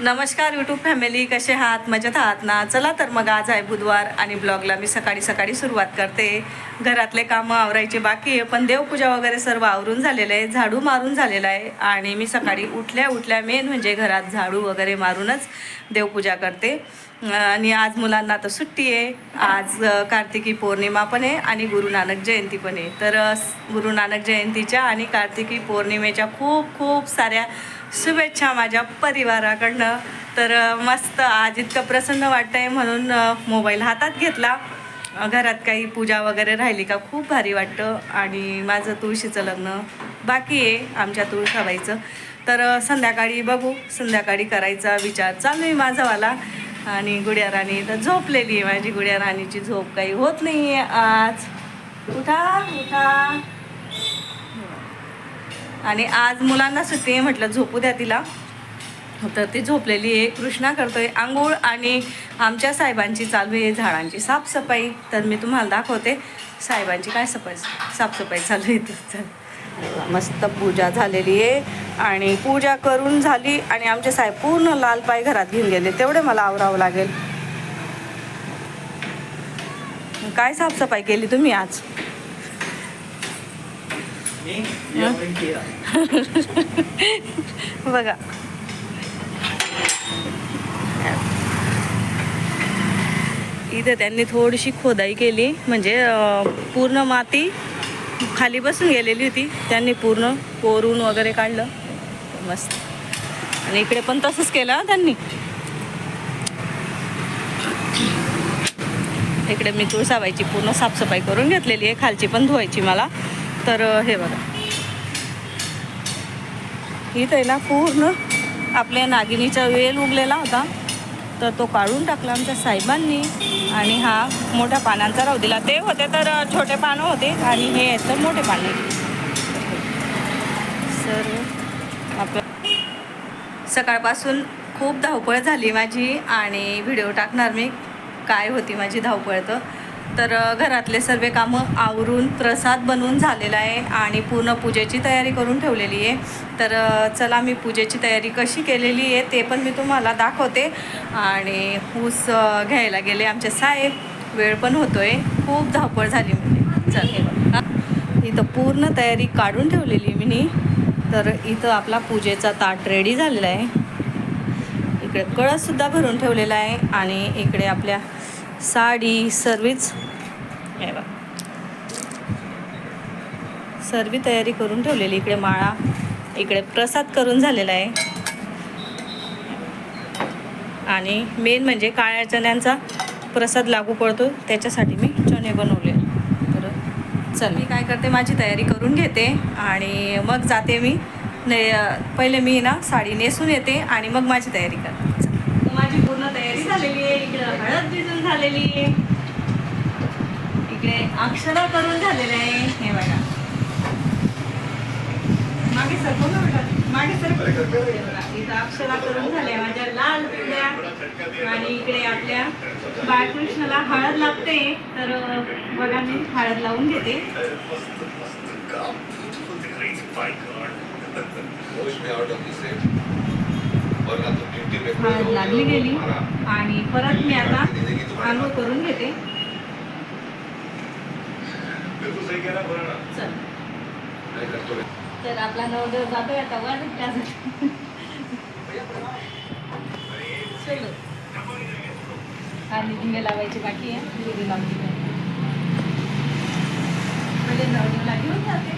नमस्कार YouTube family कसे आहात? मजेत आहात ना? चला तर मग आज आहे बुधवार आणि ब्लॉगला मी सकाळी सकाळी सुरुवात करते. घरातले कामं आवरायचे बाकी आहे पण देवपूजा वगैरे सर्व आवरून झालेलं आहे झाडू मारून झालेला आहे. आणि मी सकाळी उठल्या उठल्या मेन म्हणजे घरात झाडू वगैरे मारूनच देवपूजा करते. आणि आज मुलांना तर सुट्टी आहे. आज कार्तिकी पौर्णिमा पण आहे आणि गुरु नानक जयंती पण आहे. तर गुरु नानक जयंतीच्या आणि कार्तिकी पौर्णिमेच्या खूप खूप साऱ्या शुभेच्छा माझ्या परिवाराकडनं. तर मस्त आज इतकं प्रसन्न वाटतंय म्हणून मोबाईल हातात घेतला. घरात काही पूजा वगैरे राहिली का खूप भारी वाटतं. आणि माझं तुळशीचं लग्न बाकी आहे आमच्या तुळसाबाईचं तर संध्याकाळी बघू. संध्याकाळी करायचा विचार चालू आहे माझावाला. आणि गुड्या राणी तर झोपलेली आहे. माझी गुड्या राणीची झोप काही होत नाही आहे आज. उठा उठा. आणि आज मुलांना सुट्टी आहे म्हटलं झोपू द्या तिला. तर ती झोपलेली आहे. कृष्णा करतोय आंघोळ आणि आमच्या साहेबांची चालू आहे झाडांची साफसफाई. तर मी तुम्हाला दाखवते. साहेबांची काय सफाई साफसफाई चालू आहे तर मस्त पूजा झालेली आहे. आणि पूजा करून झाली आणि आमचे साहेब पूर्ण लाल पाय घरात घेऊन गेले. तेवढे मला आवरावं लागेल. काय साफसफाई केली तुम्ही आज? बघा. इथं त्यांनी थोडीशी खोदाई केली. म्हणजे पूर्ण माती खाली बसून गेलेली होती. त्यांनी पूर्ण कोरून वगैरे काढलं. मस्त. आणि इकडे पण तसंच केलं त्यांनी. इकडे मी तुळसाबाईची पूर्ण साफसफाई करून घेतलेली आहे. खालची पण धुवायची मला. तर हे बघा. ही त्याला ना पूर्ण आपल्या नागिनीचा वेल उगलेला होता. तर तो काढून टाकला आमच्या साहेबांनी आणि हा मोठ्या पानांचा राहू दिला. ते होते तर छोटे पानं होते आणि हे आहेत तर मोठे पाने. सर आपलं सकाळपासून खूप धावपळ झाली माझी आणि व्हिडिओ टाकणार मी. काय होती माझी धावपळ तर? तर घरातले सर्व कामं आवरून प्रसाद बनवून झालेला आहे आणि पूर्ण पूजेची तयारी करून ठेवलेली आहे. तर चला मी पूजेची तयारी कशी केलेली आहे ते पण मी तुम्हाला दाखवते. आणि ऊस घ्यायला गेले आमचे साहेब. वेळ पण होतो आहे खूप धावपळ झाली म्हणजे. चल. इथं पूर्ण तयारी काढून ठेवलेली आहे मी. तर इथं आपला पूजेचा ताट रेडी झालेला आहे. इकडे कळससुद्धा भरून ठेवलेला आहे आणि इकडे आपल्या साडी सर्वच सर्व तयारी करून ठेवलेली इकडे माळा. इकडे प्रसाद करून झालेला आहे. आणि मेन म्हणजे काळ्या चण्यांचा प्रसाद लागू पडतो. त्याच्यासाठी मी चणे बनवले तर चल मी काय करते माझी तयारी करून घेते. आणि मग जाते मी. ने पहिले मी ना साडी नेसून येते आणि मग माझी तयारी करते चल. तर माझी पूर्ण तयारी झालेली आहे इकडे हळद भिजून झालेली आहे इकडे अक्षरा करून झालेले आहे हे बघा मागे सर बेटा मागे सर इथं अक्षरा करून झाल्या माझ्या लाल पिवळ्या आणि इकडे आपल्या बाळकृष्णाला हळद लागते तर बघा मी हळद लावून घेते हळद लागली गेली. आणि परत मी आता आंघोळ करून घेते. चल. तर आपला नवदेव जातोय आता वर त्यासाठी चलो. आणि दिवे लावायची बाकी आहे. दिवे लावली पहिले नवदेवला घेऊन जाते.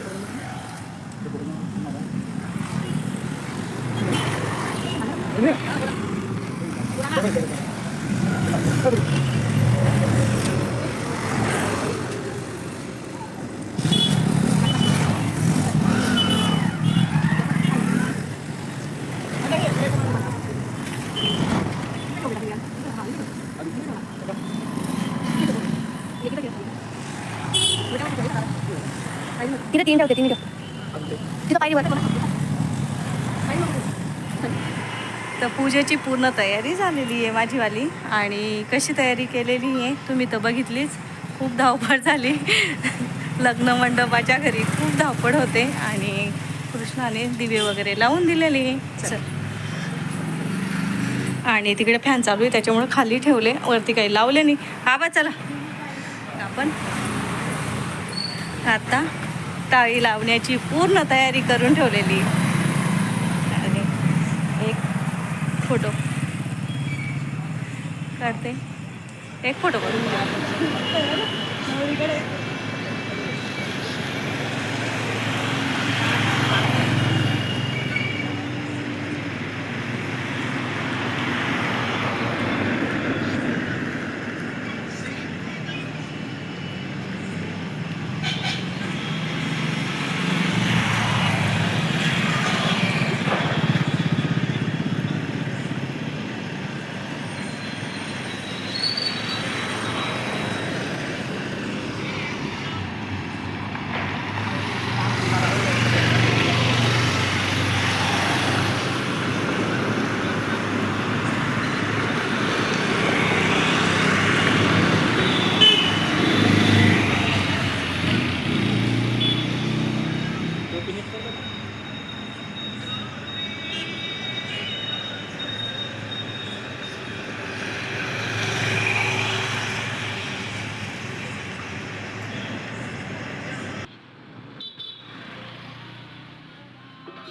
kita tindak, kita tindak. Kita pakai di water तर पूजेची पूर्ण तयारी झालेली आहे माझीवाली. आणि कशी तयारी केलेली आहे तुम्ही तर बघितलीच. खूप धावपळ झाली. लग्न मंडपाच्या घरी खूप धावपळ होते. आणि कृष्णाने दिवे वगैरे लावून दिलेले आहे. चल. आणि तिकडे फॅन चालू आहे त्याच्यामुळे खाली ठेवले. वरती काही लावले नाही. हा बा चला. आपण आता टाळी लावण्याची पूर्ण तयारी करून ठेवलेली आहे. आणि एक फोटो काढते एक फोटो करून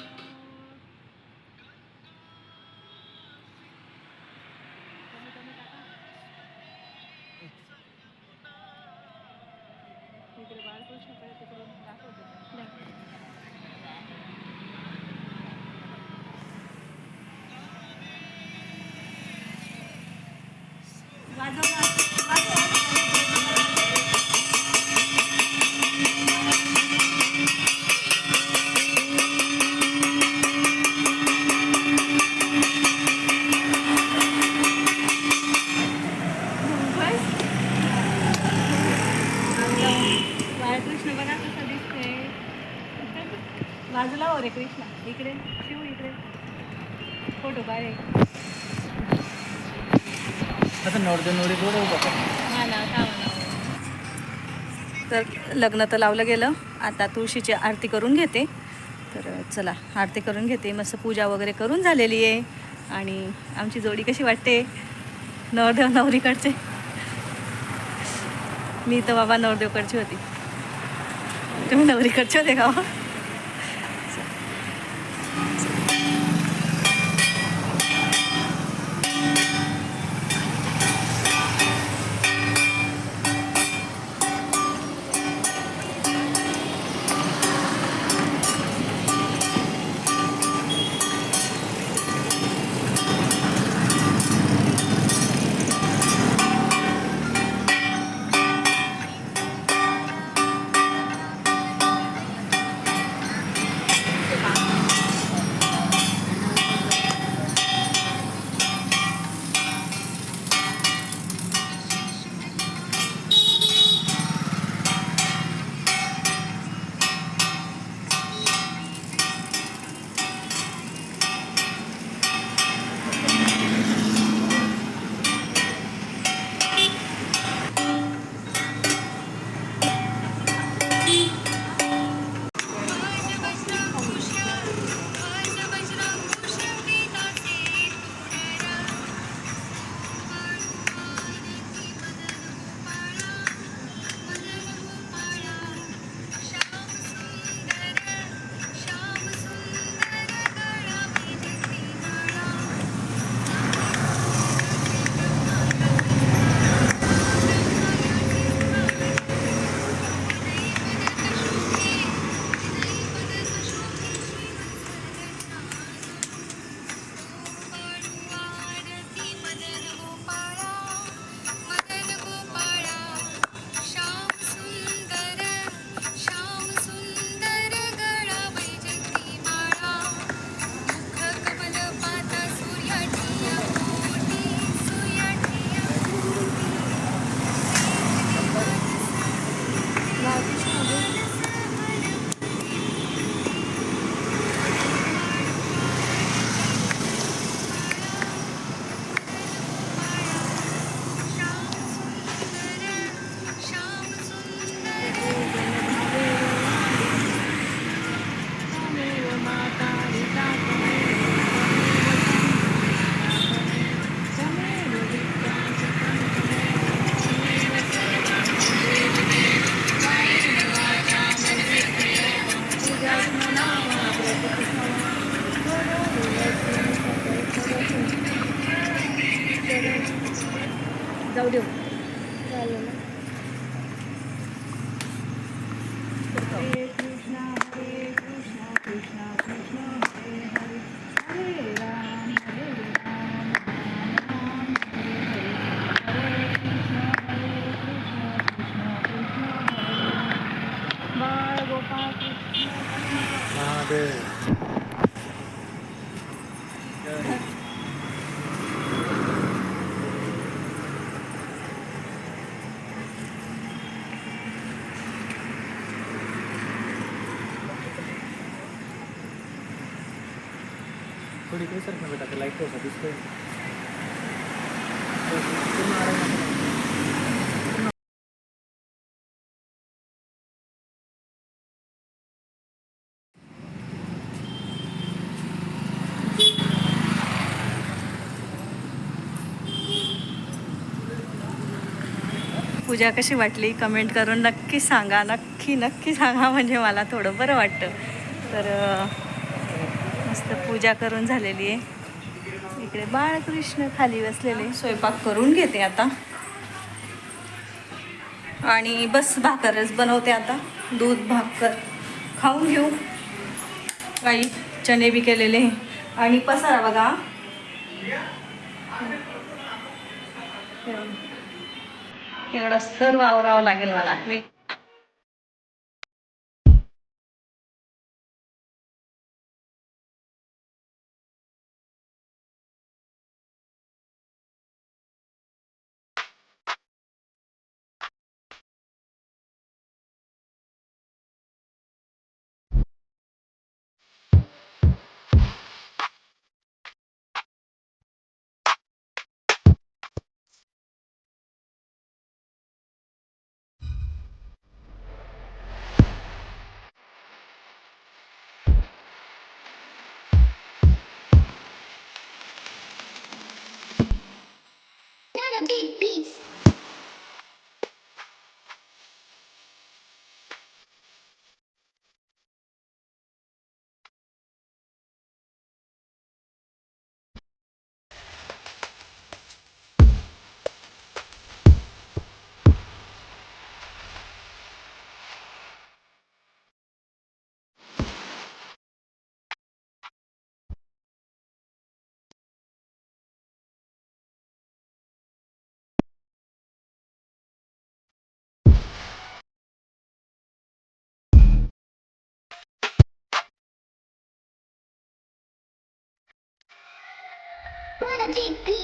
घ्या नवरीकडे. इकडे बाळकृष्णकडे तिकडून दाखवते. वाजव कृष्णा. इकडे शिव इकडे. फोटो काढे असं नवरदेव नवरी हा. तर लग्न तर लावलं गेलं. आता तुळशीची आरती करून घेते. तर चला आरती करून घेते. मस्त पूजा वगैरे करून झालेली आहे. आणि आमची जोडी कशी वाटते? नवरदेव नवरीकडचे. मी तर बाबा नवरदेवकडची होती. तुम्ही नवरीकडचे होते का everybody. जाऊ देऊ थोडी काही सर ना लाइट होता दिसतोय. पूजा कशी वाटली? कमेंट करून नक्की सांगा. नक्की नक्की सांगा म्हणजे मला थोडं बरं वाटतं. तर मस्त पूजा करून झालेली आहे. इकडे बाळकृष्ण खाली बसलेले. स्वयंपाक करून घेते आता. आणि बस भाकरच बनवते आता. दूध भाकर खाऊन घेऊ. काही चणे बी केलेले. आणि पसारा बघा. एवढं सर्व आवरावं लागेल मला. मी हे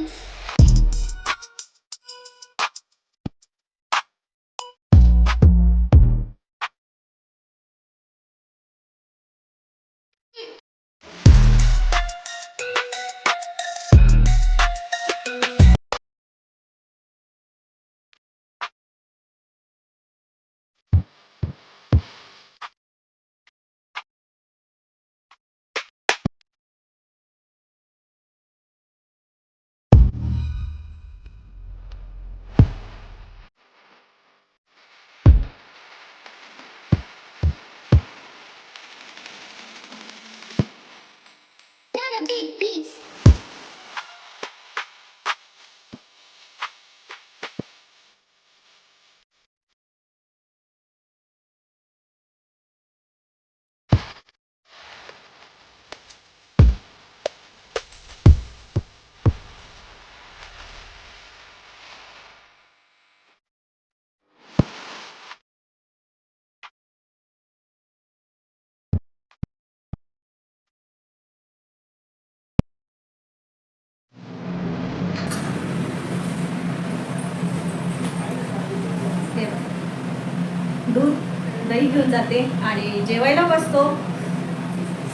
दही घेऊन जाते आणि जेवायला बसतो.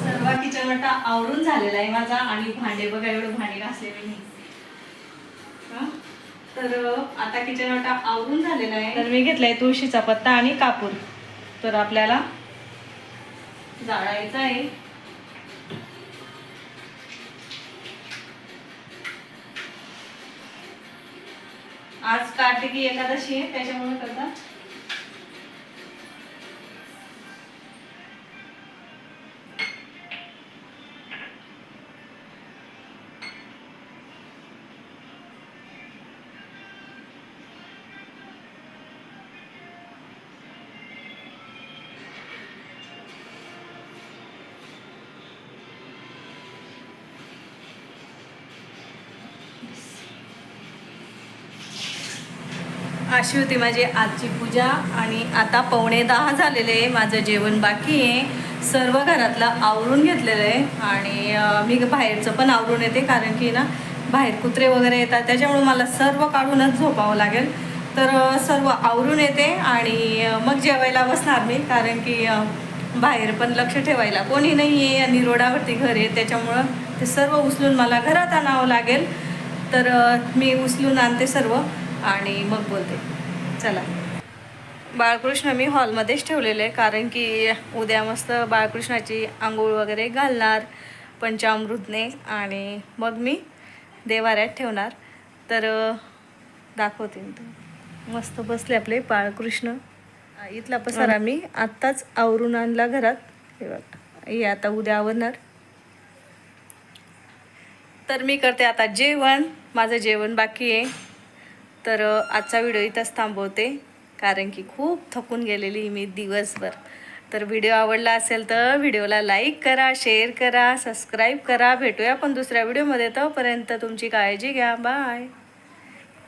सर्व किचन वाटा आवरून झालेला आहे माझा आणि भांडे बघा एवढं भांडे घासलेले नाही. हं? तर आता किचन वाटा आवरून झालेला आहे. तर मी घेतलाय तुळशीचा पत्ता आणि कापूर तर आपल्याला जाळायचं आहे. आज कार्तिकी एकादशी आहे त्याच्यामुळे करता. अशी होती माझी आजची पूजा आणि आता पावणे दहा झालेले आहे. माझं जेवण बाकी आहे. सर्व घरातलं आवरून घेतलेलं आहे. आणि मी बाहेरचं पण आवरून येते कारण की ना बाहेर कुत्रे वगैरे येतात. त्याच्यामुळे मला सर्व काढूनच झोपावं लागेल. तर सर्व आवरून येते आणि मग जेवायला बसणार मी कारण की बाहेर पण लक्ष ठेवायला कोणी नाही आहे आणि रोडावरती घर आहे. त्याच्यामुळं ते सर्व उचलून मला घरात आणावं लागेल. तर मी उचलून आणते सर्व. आणि मग बोलते. चला. बाळकृष्ण मी हॉलमध्येच ठेवलेले आहे कारण की उद्या मस्त बाळकृष्णाची आंघोळ वगैरे घालणार पंचामृतने आणि मग मी देवाऱ्यात ठेवणार. तर दाखवते मी तू मस्त बसले आपले बाळकृष्ण. इथला पसारा मी आत्ताच आवरून आणला घरात हे बघा हे आता उद्या आवरणार. तर मी करते आता जेवण माझं जेवण बाकी आहे. तर आजचा व्हिडिओ इथंच थांबवते. कारण की खूप थकून गेलेली मी दिवसभर. तर व्हिडिओ आवडला असेल तर व्हिडिओला लाईक करा शेअर करा सबस्क्राईब करा. भेटूया पण दुसऱ्या व्हिडिओमध्ये. तोपर्यंत तुमची काळजी घ्या. बाय.